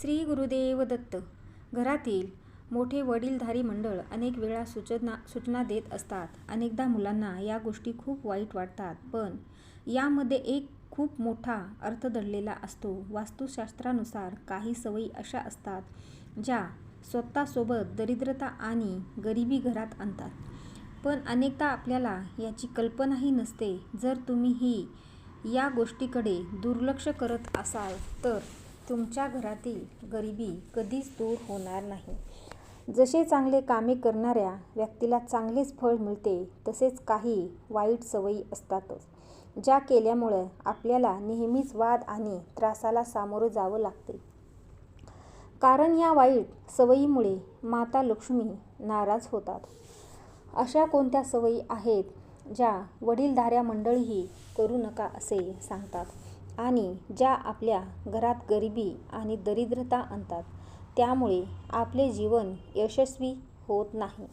श्री गुरुदेव दत्त घरातील मोठे वडीलधारी मंडळ अनेक वेळा सूचना सूचना देत असतात. अनेकदा मुलांना या गोष्टी खूप वाईट वाटतात. पण यामध्ये एक खूप मोठा अर्थ दडलेला असतो. वास्तुशास्त्रानुसार काही सवयी अशा असतात ज्या स्वतःसोबत दरिद्रता आणि गरिबी घरात आणतात. पण अनेकदा आपल्याला याची कल्पनाही नसते. जर तुम्ही ही या गोष्टीकडे दुर्लक्ष करत असाल तर तुमच्या घरातील गरिबी कधीच दूर होणार नाही. जसे चांगले कामे करणाऱ्या व्यक्तीला चांगलेच फळ मिळते तसेच काही वाईट सवयी असतातच ज्या केल्यामुळे आपल्याला नेहमीच वाद आणि त्रासाला सामोरं जावं लागते. कारण या वाईट सवयीमुळे माता लक्ष्मी नाराज होतात. अशा कोणत्या सवयी आहेत ज्या वडीलधाऱ्या मंडळीही करू नका असे सांगतात आणि ज्या आपल्या घरात गरिबी आणि दरिद्रता आणतात त्यामुळे आपले जीवन यशस्वी होत नाही?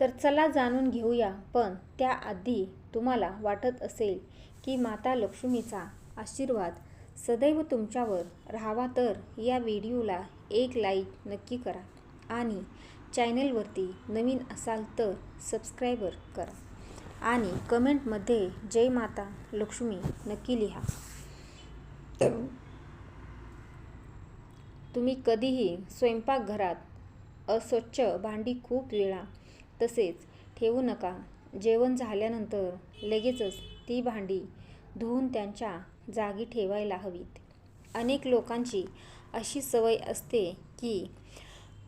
तर चला जाणून घेऊया. पण त्याआधी तुम्हाला वाटत असेल की माता लक्ष्मीचा आशीर्वाद सदैव तुमच्यावर राहावा तर या व्हिडिओला एक लाईक नक्की करा आणि चॅनेलवरती नवीन असाल तर सबस्क्रायबर करा आणि कमेंटमध्ये जय माता लक्ष्मी नक्की लिहा. तुम्ही कधीही स्वयंपाकघरात अस्वच्छ भांडी खूप वेळा तसेच ठेवू नका. जेवण झाल्यानंतर लगेचच ती भांडी धुवून त्यांच्या जागी ठेवायला हवीत. अनेक लोकांची अशी सवय असते की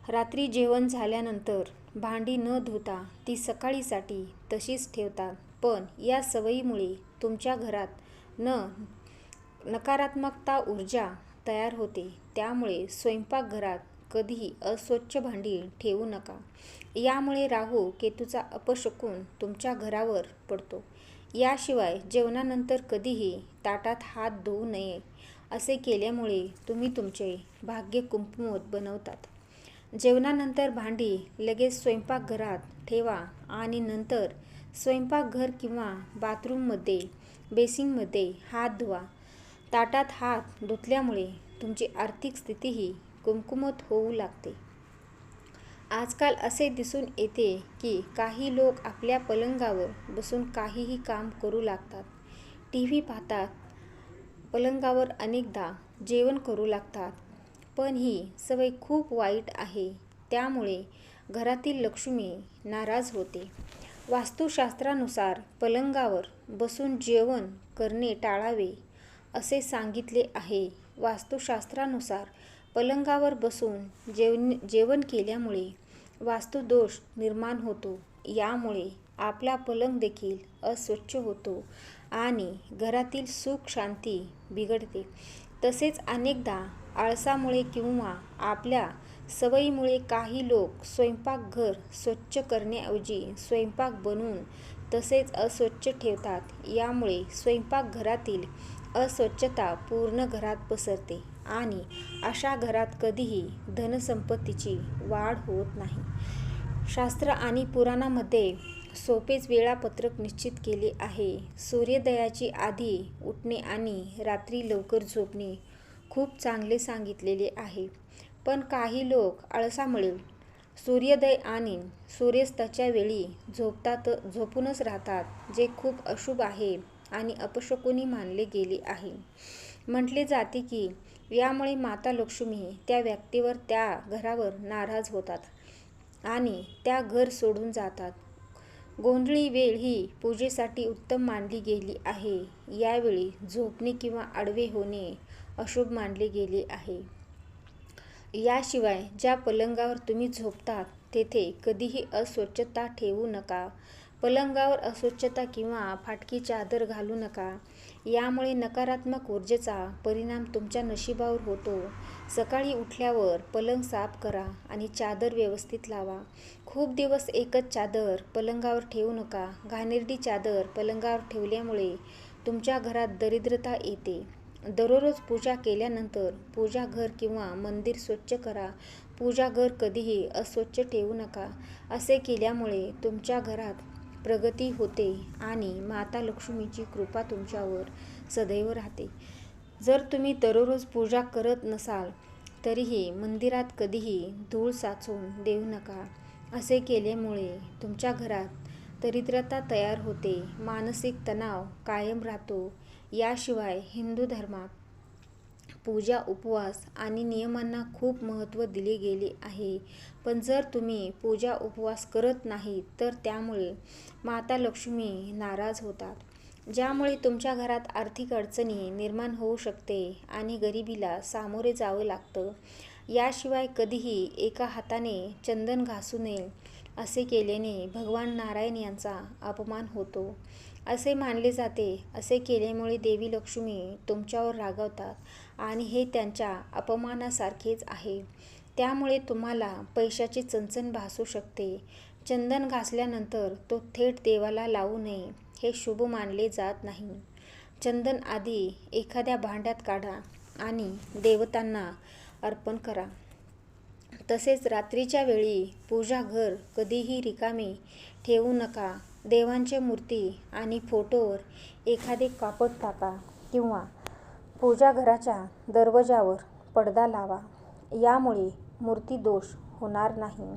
रात्री जेवण झाल्यानंतर भांडी न धुता ती सकाळीसाठी तशीच ठेवतात. पण या सवयीमुळे तुमच्या घरात न नकारात्मकता ऊर्जा तयार होते. त्यामुळे स्वयंपाकघरात कधीही अस्वच्छ भांडी ठेवू नका. यामुळे राहू केतूचा अपशकून तुमच्या घरावर पडतो. याशिवाय जेवणानंतर कधीही ताटात हात धुवू नये. असे केल्यामुळे तुम्ही तुमचे भाग्य कुंकुमत बनवतात. जेवणानंतर भांडी लगेच स्वयंपाकघरात ठेवा आणि नंतर स्वयंपाकघर किंवा बाथरूममध्ये बेसिनमध्ये हात धुवा. ताटात हात धुतल्यामुळे तुमची आर्थिक स्थितीही कुमकुमत होऊ लागते. आजकाल असे दिसून येते की काही लोक आपल्या पलंगावर बसून काहीही काम करू लागतात. टी व्ही पाहतात. पलंगावर अनेकदा जेवण करू लागतात. पण ही सवय खूप वाईट आहे. त्यामुळे घरातील लक्ष्मी नाराज होते. वास्तुशास्त्रानुसार पलंगावर बसून जेवण करणे टाळावे असे सांगितले आहे. वास्तुशास्त्रानुसार पलंगावर बसून जेवण केल्यामुळे वास्तुदोष निर्माण होतो. यामुळे आपला पलंग देखील अस्वच्छ होतो आणि घरातील सुख शांती बिघडते. तसेच अनेकदा आळसामुळे किंवा आपल्या सवयीमुळे काही लोक स्वयंपाकघर स्वच्छ करण्याऐवजी स्वयंपाक बनवून तसेच अस्वच्छ ठेवतात. यामुळे स्वयंपाकघरातील अस्वच्छता पूर्ण घरात पसरते आणि अशा घरात कधीही धनसंपत्तीची वाढ होत नाही. शास्त्र आणि पुराणामध्ये सोपेच वेळापत्रक निश्चित केले आहे. सूर्योदयाची आधी उठणे आणि रात्री लवकर झोपणे खूप चांगले सांगितलेले आहे. पण काही लोक आळसामुळे सूर्योदय आणि सूर्यास्ताच्या वेळी झोपतात झोपूनच राहतात जे खूप अशुभ आहे आणि अपशकुनी मानले गेले आहे. म्हटले जाते की यामुळे माता लक्ष्मी त्या व्यक्तीवर त्या घरावर नाराज होतात आणि त्या घर सोडून जातात. गोंधळी वेळ ही पूजेसाठी उत्तम मानली गेली आहे. यावेळी झोपणे किंवा आडवे होणे अशुभ मानले गेले आहे. याशिवाय ज्या पलंगावर तुम्ही झोपतात तेथे कधीही अस्वच्छता ठेवू नका. पलंगावर अस्वच्छता किंवा फाटकी चादर घालू नका. यामुळे नकारात्मक ऊर्जेचा परिणाम तुमच्या नशिबावर होतो. सकाळी उठल्यावर पलंग साफ करा आणि चादर व्यवस्थित लावा. खूप दिवस एकच चादर पलंगावर ठेवू नका. घाणेरडी चादर पलंगावर ठेवल्यामुळे तुमच्या घरात दरिद्रता येते. दररोज पूजा केल्यानंतर पूजाघर किंवा मंदिर स्वच्छ करा. पूजाघर कधीही अस्वच्छ ठेवू नका. असे केल्यामुळे तुमच्या घरात प्रगती होते आणि माता लक्ष्मीची कृपा तुमच्यावर सदैव राहते. जर तुम्ही दररोज पूजा करत नसाल तरीही मंदिरात कधीही धूळ साचून देऊ नका असे केल्यामुळे तुमच्या घरात दरिद्रता तयार होते मानसिक तणाव कायम राहतो याशिवाय हिंदू धर्मात पूजा उपवास आणि नियमांना खूप महत्त्व दिले गेले आहे. पण जर तुम्ही पूजा उपवास करत नाही तर त्यामुळे माता लक्ष्मी नाराज होतात. ज्यामुळे तुमच्या घरात आर्थिक अडचणी निर्माण होऊ शकते आणि गरिबीला सामोरे जावं लागतं. याशिवाय कधीही एका हाताने चंदन घासू नये असे केल्याने भगवान नारायण यांचा अपमान होतो. असे मानले जाते. असे केल्यामुळे देवी लक्ष्मी तुमच्यावर रागवतात आणि हे त्यांच्या अपमानासारखेच आहे. त्यामुळे तुम्हाला पैशाची चणचण भासू शकते. चंदन घासल्यानंतर तो थेट देवाला लावू नये हे शुभ मानले जात नाही. चंदन आधी एखाद्या भांड्यात काढा आणि देवतांना अर्पण करा. तसेच रात्रीच्या वेळी पूजाघर कधीही रिकामी ठेवू नका. देवांच्या मूर्ती आणि फोटोवर एखादे कापड टाका किंवा पूजाघराच्या दरवाजावर पडदा लावा. यामुळे मूर्ती दोष होणार नाही.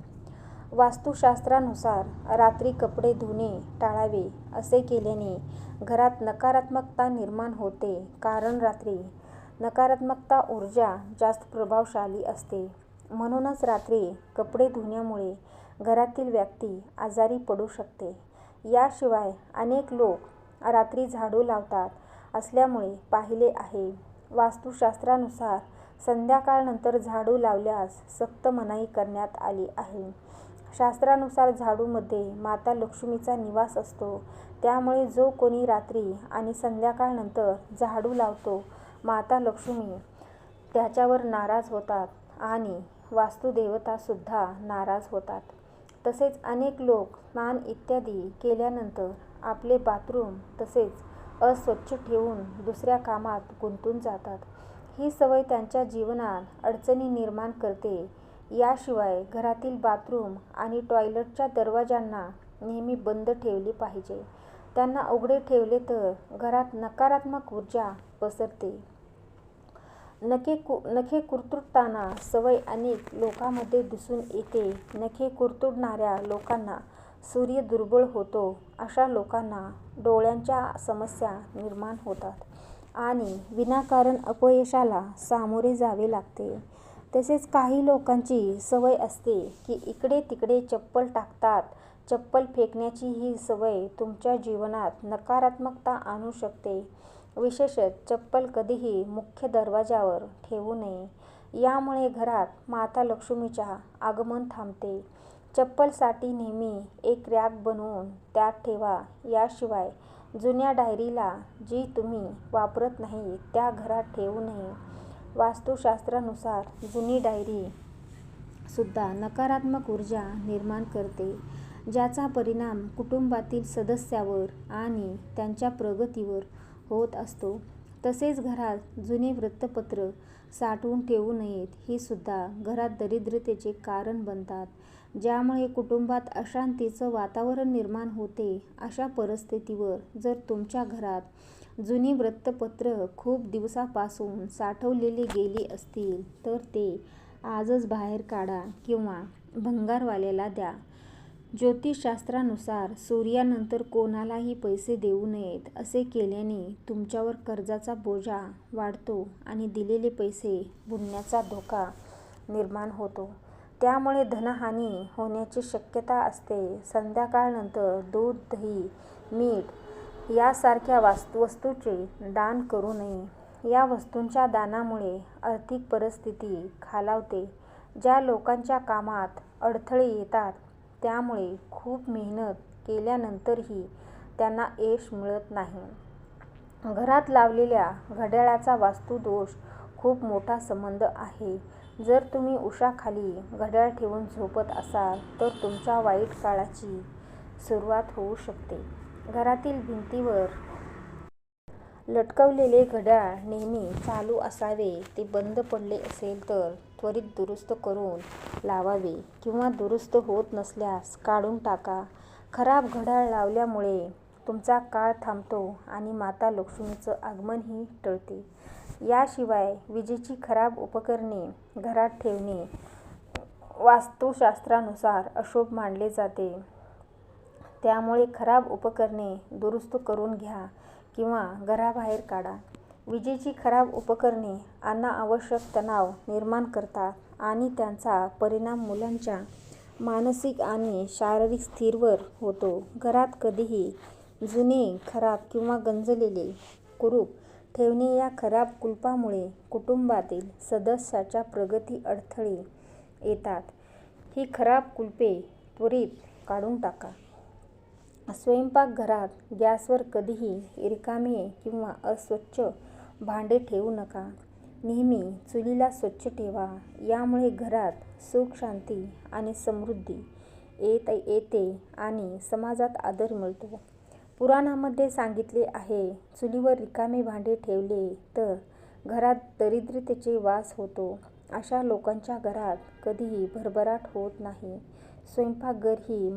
वास्तुशास्त्रानुसार रात्री कपडे धुणे टाळावे असे केल्याने घरात नकारात्मकता निर्माण होते. कारण रात्री नकारात्मकता ऊर्जा जास्त प्रभावशाली असते. म्हणूनच रात्री कपडे धुण्यामुळे घरातील व्यक्ती आजारी पडू शकते. याशिवाय अनेक लोक रात्री झाडू लावतात असल्यामुळे पाहिले आहे. वास्तुशास्त्रानुसार संध्याकाळनंतर झाडू लावल्यास सक्त मनाई करण्यात आली आहे. शास्त्रानुसार झाडूमध्ये माता लक्ष्मीचा निवास असतो. त्यामुळे जो कोणी रात्री आणि संध्याकाळनंतर झाडू लावतो माता लक्ष्मी त्याच्यावर नाराज होतात आणि वास्तुदेवतासुद्धा नाराज होतात. तसेच अनेक लोक स्नान इत्यादी केल्यानंतर आपले बाथरूम तसेच अस्वच्छ ठेवून दुसऱ्या कामात गुंतून जातात. ही सवय त्यांच्या जीवनात अडचणी निर्माण करते. याशिवाय घरातील बाथरूम आणि टॉयलेटच्या दरवाजांना नेहमी बंद ठेवले पाहिजे. त्यांना उघडे ठेवले तर घरात नकारात्मक ऊर्जा पसरते. नखे कु नखे कुरतुडताना सवय अनेक लोकांमध्ये दिसून येते. नखे कुरतुडणाऱ्या लोकांना सूर्य दुर्बळ होतो अशा लोकांना डोळ्यांच्या समस्या निर्माण होतात आणि विनाकारण अपयशाला सामोरे जावे लागते. तसेच काही लोकांची सवय असते की इकडे तिकडे चप्पल टाकतात. चप्पल फेकण्याची ही सवय तुमच्या जीवनात नकारात्मकता आणू शकते. विशेषत चप्पल कधीही मुख्य दरवाजावर ठेवू नये. यामुळे घरात माता लक्ष्मीच्या आगमन थांबते. चप्पलसाठी नेहमी एक रॅक बनवून त्यात ठेवा. याशिवाय जुन्या डायरीला जी तुम्ही वापरत नाही त्या घरात ठेवू नये. वास्तुशास्त्रानुसार जुनी डायरी सुद्धा नकारात्मक ऊर्जा निर्माण करते ज्याचा परिणाम कुटुंबातील सदस्यावर आणि त्यांच्या प्रगतीवर होत असतो. तसेच घरात जुने वृत्तपत्र साठवून ठेवू नयेत ही सुद्धा घरात दरिद्रतेचे कारण बनतात. ज्यामुळे कुटुंबात अशांतीचं वातावरण निर्माण होते अशा परिस्थितीवर जर तुमच्या घरात जुनी वृत्तपत्र खूप दिवसापासून साठवलेली गेली असतील तर ते आजच बाहेर काढा किंवा भंगारवाल्याला द्या. ज्योतिषशास्त्रानुसार सूर्यानंतर कोणालाही पैसे देऊ नयेत असे केल्याने तुमच्यावर कर्जाचा बोजा वाढतो आणि दिलेले पैसे बुडण्याचा धोका निर्माण होतो. त्यामुळे धनहानी होण्याची शक्यता असते. संध्याकाळनंतर दूध दही मीठ यासारख्या वास्तू वस्तूचे दान करू नये. या वस्तूंच्या दानामुळे आर्थिक परिस्थिती खालावते. ज्या लोकांच्या कामात अडथळे येतात त्यामुळे खूप मेहनत केल्यानंतरही त्यांना यश मिळत नाही. घरात लावलेल्या घड्याळाचा वास्तुदोष खूप मोठा संबंध आहे. जर तुम्ही उशाखाली घड्याळ ठेवून झोपत असाल तर तुमच्या वाईट काळाची सुरुवात होऊ शकते. घरातील भिंतीवर लटकवलेले घड्याळ नेहमी चालू असावे ते बंद पडले असेल तर त्वरित दुरुस्त करून लावावे किंवा दुरुस्त होत नसल्यास काढून टाका. खराब घड्याळ लावल्यामुळे तुमचा काळ थांबतो आणि माता लक्ष्मीचं आगमनही टळते. याशिवाय विजेची खराब उपकरणे घरात ठेवणे वास्तुशास्त्रानुसार अशुभ मानले जाते. त्यामुळे खराब उपकरणे दुरुस्त करून घ्या. किंवा घराबाहेर काढा. विजेची खराब उपकरणे अनावश्यक तणाव निर्माण करतात आणि त्याचा परिणाम मुलांच्या मानसिक आणि शारीरिक स्थितीवर होतो. घरात कधीही जुने, खराब किंवा गंजलेले कुलूप ठेवणे या खराब कुलुपामुळे कुटुंबातील सदस्याच्या प्रगतीत अडथळे येतात. ही खराब कुलुपे त्वरित काढून टाका. स्वयंपाकघरात गॅसवर कधीही रिकामे किंवा अस्वच्छ भांडे ठेवू नका. नेहमी चुलीला स्वच्छ ठेवा. यामुळे घरात सुख, शांती आणि समृद्धी येते आणि समाजात आदर मिळतो. पुराणामध्ये सांगितले आहे, चुलीवर रिकामे भांडे ठेवले तर घरात दरिद्रतेचा वास होतो. अशा लोकांच्या घरात कधीही भरभराट होत नाही. स्वयंपाकघर ही